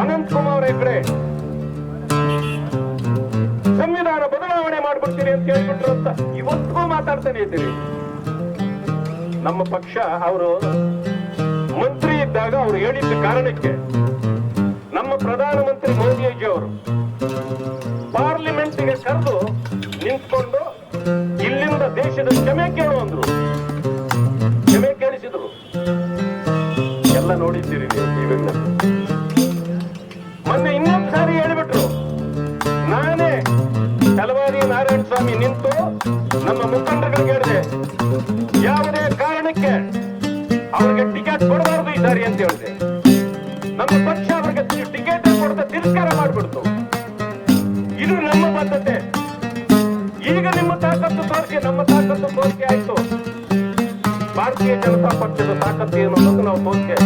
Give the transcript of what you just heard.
ಅನಂತ್ ಕುಮಾರ್ ಹೆಗ್ಡೆ ಸಂವಿಧಾನ ಬದಲಾವಣೆ ಮಾಡ್ಬಿಡ್ತೀನಿ ಅಂತ ಹೇಳ್ಬಿಟ್ರು ಅಂತ ಇವತ್ತಿಗೂ ಮಾತಾಡ್ತಾನೆ ಇದ್ದೀರಿ. ನಮ್ಮ ಪಕ್ಷ, ಅವರು ಮಂತ್ರಿ ಇದ್ದಾಗ ಅವ್ರು ಹೇಳಿದ್ದ ಕಾರಣಕ್ಕೆ ನಮ್ಮ ಪ್ರಧಾನಮಂತ್ರಿ ಮೋದಿಜಿ ಅವರು ಪಾರ್ಲಿಮೆಂಟ್ಗೆ ಕರೆದು ನಿಂತ್ಕೊಂಡು ಇಲ್ಲಿಂದ ದೇಶದ ಕ್ಷಮೆ ಕೇಳು ಅಂದ್ರು. ಕ್ಷಮೆ ಕೇಳಿಸಿದ್ರು. ಎಲ್ಲ ನೋಡಿದ್ದೀರಿ ನೀವು ಟಿವಿಗಳಲ್ಲಿ ಸ್ವಾಮಿ ನಿಂತು ನಮ್ಮ ಮುಖಂಡರಿಗೆ ಹೇಳಿದೆ, ಯಾವುದೇ ಕಾರಣಕ್ಕೆ ಅವ್ರಿಗೆ ಟಿಕೆಟ್ ಕೊಡಬಾರದು ಈ ಸಾರಿ ಅಂತ ಹೇಳಿದೆ. ನಮ್ಮ ಪಕ್ಷ ಅವ್ರಿಗೆ ಟಿಕೆಟ್ ಕೊಡದೆ ತಿರಸ್ಕಾರ ಮಾಡಿಬಿಡ್ತು. ಇದು ನಮ್ಮ ಬದ್ಧತೆ. ಈಗ ನಿಮ್ಮ ತಾಕತ್ತು ತೋರಿಕೆ ನಮ್ಮ ತಾಕತ್ತು ತೋರಿಕೆ ಆಯ್ತು. ಭಾರತೀಯ ಜನತಾ ಪಕ್ಷದ ತಾಕತ್ತು ಏನು ಅನ್ನೋದು ನಾವು ತೋರಿಕೆ